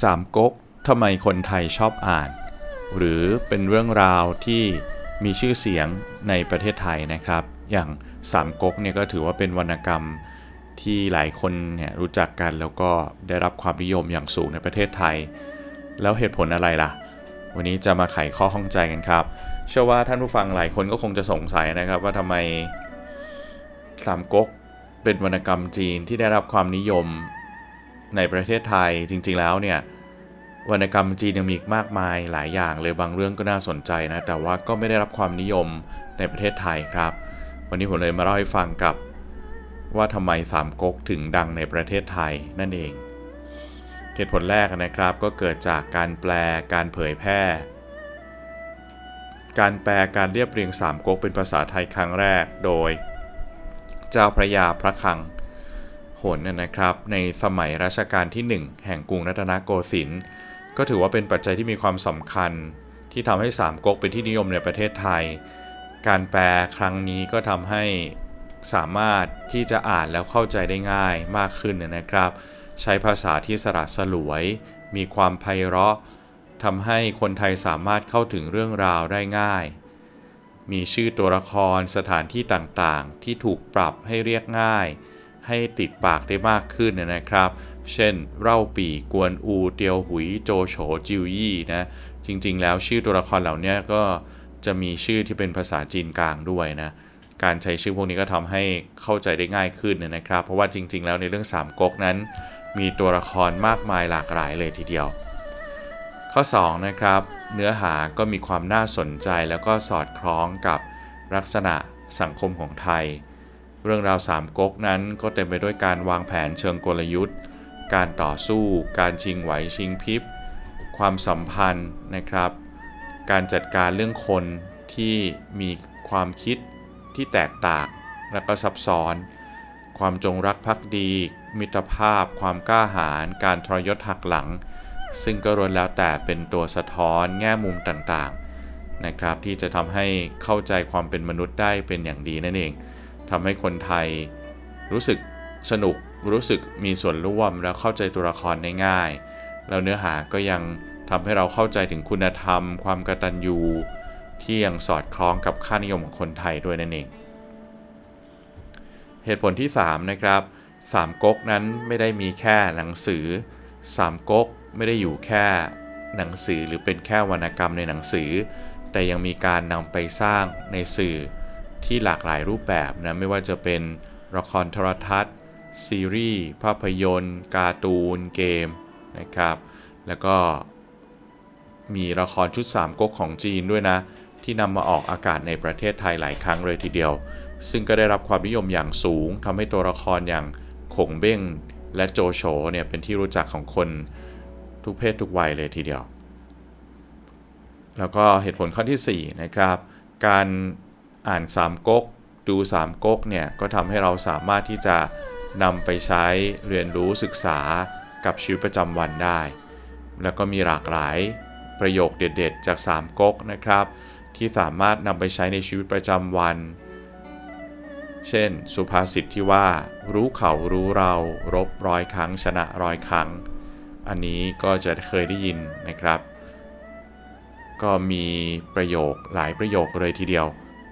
สามก๊กทำไมคนไทยชอบอ่าน หรือเป็นเรื่องราวที่มีชื่อเสียงในประเทศไทยนะครับ อย่างสามก๊กเนี่ยก็ถือว่าเป็นวรรณกรรมที่หลายคนเนี่ยรู้จักกันแล้วก็ได้รับความนิยมอย่างสูงในประเทศไทย แล้วเหตุผลอะไรล่ะ วันนี้จะมาไขข้อข้องใจกันครับ เชื่อว่าท่านผู้ฟังหลายคนก็คงจะสงสัยนะครับ ว่าทำไมสามก๊กเป็นวรรณกรรมจีนที่ได้รับความนิยม ในประเทศไทยจริง ๆ แล้วเนี่ยวรรณกรรมจีนยังมีอีกมากมายหลายอย่างเลยบางเรื่องก็น่าสนใจนะ แต่ว่าก็ไม่ได้รับความนิยมในประเทศไทยครับ วันนี้ผมเลยมาเล่าให้ฟังกับว่าทำไมสามก๊กถึงดังในประเทศไทยนั่นเองเหตุผลแรกนะครับก็เกิดจากการแปลการเผยแพร่ การแปลการเรียบเรียงสามก๊กเป็นภาษาไทยครั้งแรกโดย เจ้าพระยาพระคัง ผลนะครับ ในสมัยรัชกาลที่ 1 แห่งกรุงรัตนโกสินทร์ก็ถือว่าเป็นปัจจัยที่มีความสำคัญ ที่ทำให้สามก๊กเป็นที่นิยมในประเทศไทย การแปลครั้งนี้ก็ทำให้สามารถที่จะอ่านแล้วเข้าใจได้ง่ายมากขึ้นนะครับ ใช้ภาษาที่สระสลวย มีความไพเราะทำให้คนไทยสามารถเข้าถึงเรื่องราวได้ง่าย มีชื่อตัวละครสถานที่ต่างๆ ที่ถูกปรับให้เรียกง่าย ให้ติดปากได้มากขึ้นนะครับ เช่น เร่าปีกวนอู เตียวหุย โจโฉ จิวยี่นะ จริง ๆ แล้วชื่อตัวละครเหล่านี้ก็จะมีชื่อที่เป็นภาษาจีนกลางด้วยนะ การใช้ชื่อพวกนี้ก็ทำให้เข้าใจได้ง่ายขึ้นนะครับ เพราะว่าจริง ๆ แล้วในเรื่องสามก๊กนั้น มีตัวละครมากมายหลากหลายเลยทีเดียว ข้อ 2 นะครับ เนื้อหาก็มีความน่าสนใจแล้วก็สอดคล้องกับลักษณะสังคมของไทย เรื่องราวสามก๊กนั้นก็เต็มไปด้วยการวางแผนเชิงกลยุทธ์ การต่อสู้ การชิงไหวชิงพริบ ความสัมพันธ์นะครับ การจัดการเรื่องคนที่มีความคิดที่แตกต่างและก็ซับซ้อน ความจงรักภักดี มิตรภาพ ความกล้าหาญ การทรยศหักหลัง ซึ่งก็รวนแล้วแต่เป็นตัวสะท้อนแง่มุมต่างๆนะครับที่จะทำให้เข้าใจความเป็นมนุษย์ได้เป็นอย่างดีนั่นเอง ทำให้คนไทย รู้สึกสนุกรู้สึกมีส่วนร่วมแล้วเข้าใจตัวละครได้ง่าย แล้วเนื้อหาก็ยังทำให้เราเข้าใจถึงคุณธรรม ความกตัญญูที่ยังสอดคล้องกับค่านิยมของคนไทยด้วยนั่นเอง เหตุผลที่ 3 นะครับสามก๊กนั้นไม่ได้มีแค่หนังสือสามก๊กไม่ได้อยู่แค่หนังสือหรือเป็นแค่วรรณกรรมในหนังสือ แต่ยังมีการนำไปสร้างในสื่อ ที่หลากหลายรูปแบบนะไม่ว่าจะเป็นละครโทรทัศน์ ซีรีส์ ภาพยนตร์ การ์ตูน เกมนะครับ แล้วก็มีละครชุดสามก๊กของจีนด้วยนะ ที่นำมาออกอากาศในประเทศไทยหลายครั้งเลยทีเดียว ซึ่งก็ได้รับความนิยมอย่างสูงทำให้ตัวละครอย่างขงเบ้งและโจโฉเนี่ยเป็นที่รู้จักของคนทุกเพศทุกวัยเลยทีเดียว แล้วก็เหตุผลข้อที่4นะครับการ อ่านสามก๊กดูสามก๊กเนี่ยก็ทำให้เราสามารถที่จะนำไปใช้เรียนรู้ศึกษากับชีวิตประจำวันได้ แล้วก็มีหลากหลายประโยคเด็ดๆ จากสามก๊กนะครับ ที่สามารถนำไปใช้ในชีวิตประจำวัน เช่น สุภาษิตที่ว่า รู้เขารู้เรารบร้อยครั้ง ชนะร้อยครั้ง อันนี้ก็จะเคยได้ยินนะครับ ก็มีประโยคหลายประโยคเลยทีเดียว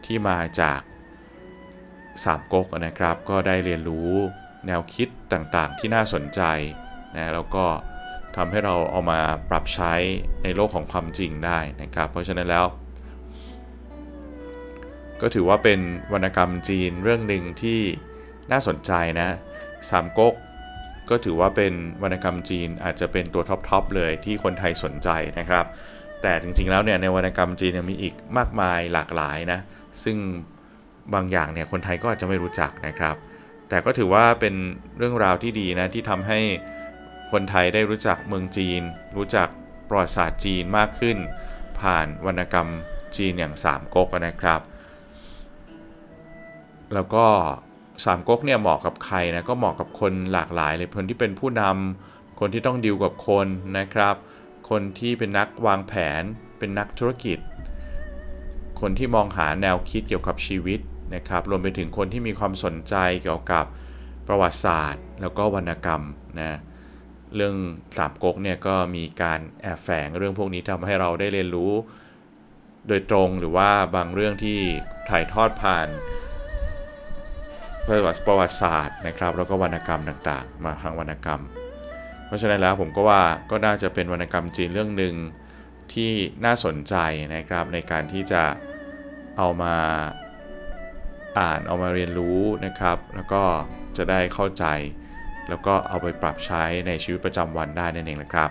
ที่มาจากสามก๊กนะครับ ก็ได้เรียนรู้แนวคิดต่างๆ ที่น่าสนใจนะแล้วก็ทำให้เราเอามาปรับใช้ในโลกของความจริงได้นะครับ เพราะฉะนั้นแล้ว ก็ถือว่าเป็นวรรณกรรมจีนเรื่องหนึ่งที่น่าสนใจนะสามก๊กก็ถือว่าเป็นวรรณกรรมจีนอาจจะเป็นตัวท็อปๆเลยที่คนไทยสนใจนะครับ แต่จริงๆแล้วเนี่ยในวรรณกรรมจีนมีอีกมากมายหลากหลายนะ ซึ่งบางอย่างเนี่ยคนไทยก็อาจจะไม่รู้จักนะครับ แต่ก็ถือว่าเป็นเรื่องราวที่ดีนะที่ทำให้คนไทยได้รู้จักเมืองจีน รู้จักประวัติศาสตร์จีนมากขึ้น ผ่านวรรณกรรมจีนอย่างสามก๊กนะครับ แล้วก็สามก๊กเนี่ยเหมาะกับใครนะก็เหมาะกับคนหลากหลายเลยคนที่เป็นผู้นำคนที่ต้องดีวกับคนนะครับ คนที่เป็นนักวางแผน เป็นนักธุรกิจ คนที่มองหาแนวคิดเกี่ยวกับชีวิตนะครับรวมไปถึงคนที่มีความสนใจเกี่ยวกับประวัติศาสตร์ แล้วก็วรรณกรรมนะเรื่องสามก๊กเนี่ยก็มีการแอบแฝงเรื่องพวกนี้ทำให้เราได้เรียนรู้ โดยตรงหรือว่าบางเรื่องที่ถ่ายทอดผ่านประวัติประวัติศาสตร์นะครับ แล้วก็วรรณกรรมต่างๆ มาทางวรรณกรรม เพราะฉะนั้นแล้วผมก็ว่าก็น่าจะเป็นวรรณกรรมจีนเรื่องหนึ่งที่น่าสนใจนะครับในการที่จะ เอามาอ่านเอามาเรียนรู้นะครับ แล้วก็จะได้เข้าใจ แล้วก็เอาไปปรับใช้ในชีวิตประจำวันได้นั่นเองนะครับ